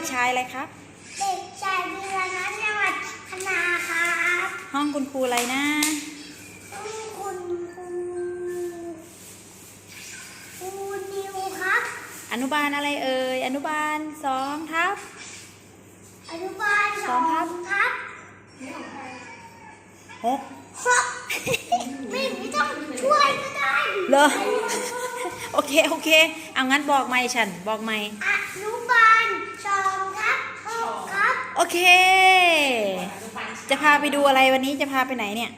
กชายอะไรครับ เด็กชายวีรนัทจังหวัดพนาครับห้องคุณครูอะไรนะคุณคุณครูครูนิวครับ อนุบาลอะไรเอ่ยอนุบาลสองทับอนุบาลสสอองงครับครับหกครับไม่ไม่ต้องช่วยก็ได้เหรอโอเค โอเค เอางั้นบอกไม่ฉัน บอกไม่อนุบาล สองครับหกครับโอเค จะพาไปดูอะไรวันนี้จะพาไปไหนเนี่ย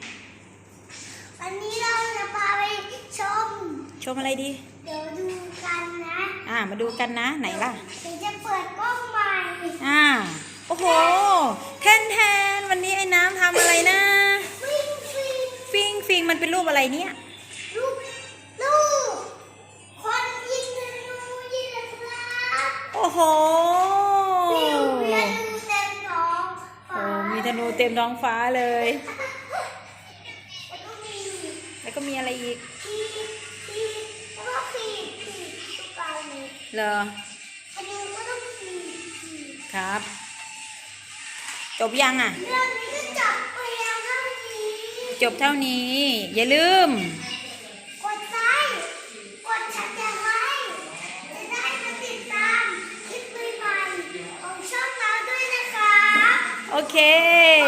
วันนี้เราจะพาไปชม ชมอะไรดี เดี๋ยวดูกันนะอ่ามาดูกันนะไหนล่ะเดี๋ยวจะเปิดกล้องใหม่อ่าโอ้โหแทนแทนวันนี้ไอ้น้ำทำอะไรนะ วิ่งฟิงฟิงฟิงมันเป็นรูปอะไรเนี่ย ลูกลูกคนยิงธนูยิงนะครับ โอ้โห วิวเวียนดูเต็มท้อง โอ้ ฟ้า มี ธนูเต็มท้องฟ้าเลย แล้วก็มีแล้วก็มีอะไรอีกทีทีแล้วก็ขีดขีดทุกการเลยเหรอธนูก็ต้องขีดขีดครับ จบยังอะเรื่องนี้ก็จับไปแล้วเท่านี้จบเท่านี้ อย่าลืม กดไลค์กดชัดจะไลค์จะได้มาติดตามคลิปใหม่ๆของช่องเราด้วยนะครับ โอเค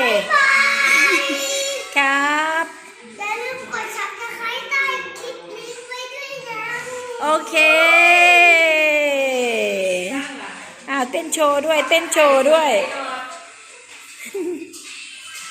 บ๊ายบายครับอย่าลืมกดชับสไครต์ใต้คลิปนี้ไว้ด้วยนะ โอเคอ้าวเต้นโชว์ด้วย เต้นโชว์ด้วยเ